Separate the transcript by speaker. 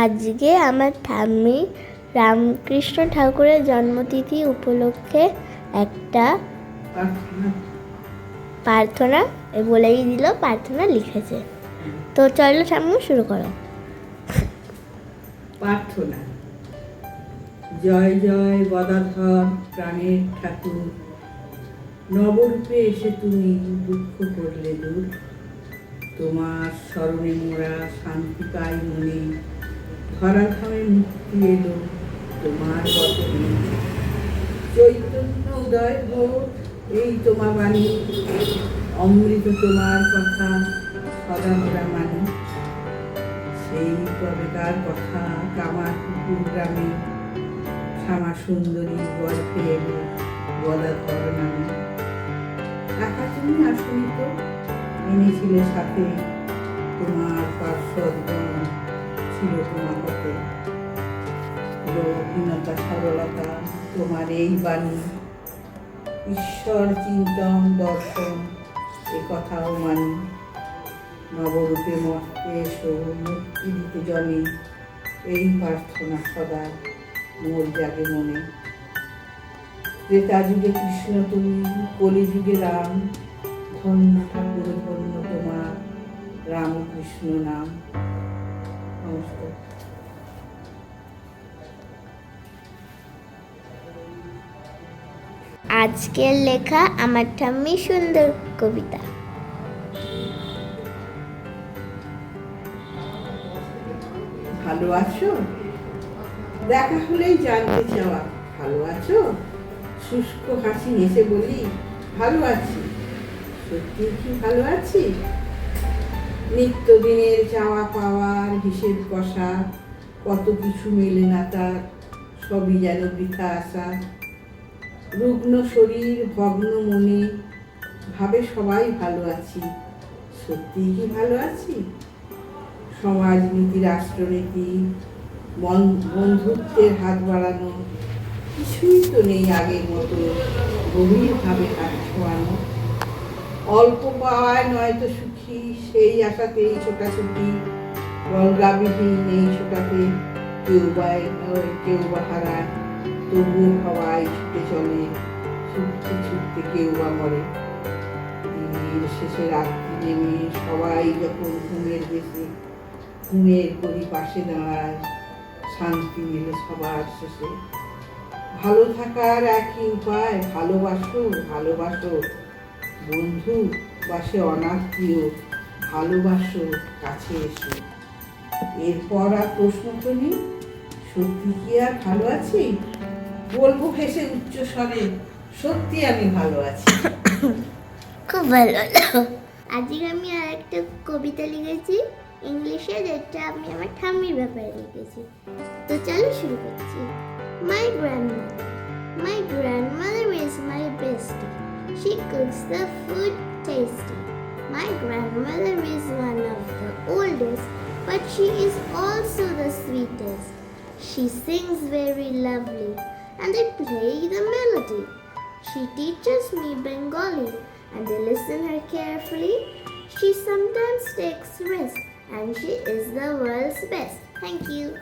Speaker 1: আজকে আমার ঠাম্মি রামকৃষ্ণ ঠাকুরের জন্মতিথি উপলক্ষে একটা প্রার্থনা বলেই দিল, প্রার্থনা লিখেছে। তো চলো ঠাম্মি শুরু করো।
Speaker 2: প্রার্থনা। জয় জয় গদাধর প্রাণের ঠাকুর। নবরূপে এসে তুমি দুঃখ করলে দূর। তোমার স্মরণে মোরা শান্তি পাই মনে। ধরাধামে মুক্তি এলো তোমার চৈতন্য উদয় এই তোমার বাণী অমৃত তোমার কথা সদা মানি সেই কবেকার কথা কামার পুকুর গ্রামে শ্যামা সুন্দরী গল্পে এলো গদাধর নামে একা তুমি তো এনেছিলে সাথে তোমার পার্শ্বদগণ রবীনতা সরলতা তোমার। এই বাণী ঈশ্বর চিন্তন দর্শন এ কথাও মানি নবরূপে মর্তে এসো মুক্তি দিতে জনে এই প্রার্থনা সদা মোর জাগে মনে ত্রেতা যুগে কৃষ্ণ তুমি কলি যুগে রাম ধন্য ঠাকুর ধন্য তোমার রামকৃষ্ণ নাম নমস্কার
Speaker 1: আজকের লেখা আমার ঠাম্মি সুন্দর কবিতা।
Speaker 2: ভালো আছো? দেখা হলেই জানতে চাওয়া। ভালো আছো? শুষ্ক হাসি হেসে বলি, ভালো আছি। সত্যি কি ভালো আছি? নিত্যদিনের চাওয়া পাওয়ার হিসেব কষা, কত কিছু মেলে না তার, সবই যেন বৃথা আসা রুগ্ন শরীর, ভগ্ন মনে, ভাবে সবাই ভালো আছি। সত্যিই কি ভালো আছি? সমাজনীতি রাষ্ট্রনীতি, বন- বন্ধুত্বের হাত বাড়ানো, কিছুই তো নেই আগের মতো গভীরভাবে হাত ছোঁয়ানো। অল্প পাওয়ায় নয়তো সুখী, সেই আশাতেই ছোটাছুটি। বলগাবিহীন এই ছোটাতে কেউ বা কেউ বা হারায় তবুও হওয়ায় ছুটে চলে, ছুটতে ছুটতে কেউ বা মরে। শেষে রাত্রি নেমে সবাই যখন ঘুমের দেশে, ঘুমের করি পাশে দাঁড়ায়, শান্তি মিলে সবার শেষে। ভালো থাকার একই উপায়, ভালোবাসো ভালোবাসো। বন্ধু বাসে অনাত্মীয় ভালোবাসো, কাছে এসো। এরপর আর প্রশ্ন নেই। সত্যি কি আর ভালো আছি? বলব হেসে উচ্চ স্বরে, সত্যি আমি ভালো আছি।
Speaker 1: খুব ভালো আজকে আমি আর একটা কবিতা লিখেছি ইংলিশে, যেটা আমি আমার ঠাম্মির ব্যাপারে লিখেছি। তো চলো শুরু করছি। My grandmother my bestie She cooks the food tasty. My grandmother is one of the oldest, but she is also the sweetest. She sings very lovely, and I play the melody. She teaches me Bengali, and I listen her carefully. She sometimes takes rest, and she is the world's best. Thank you.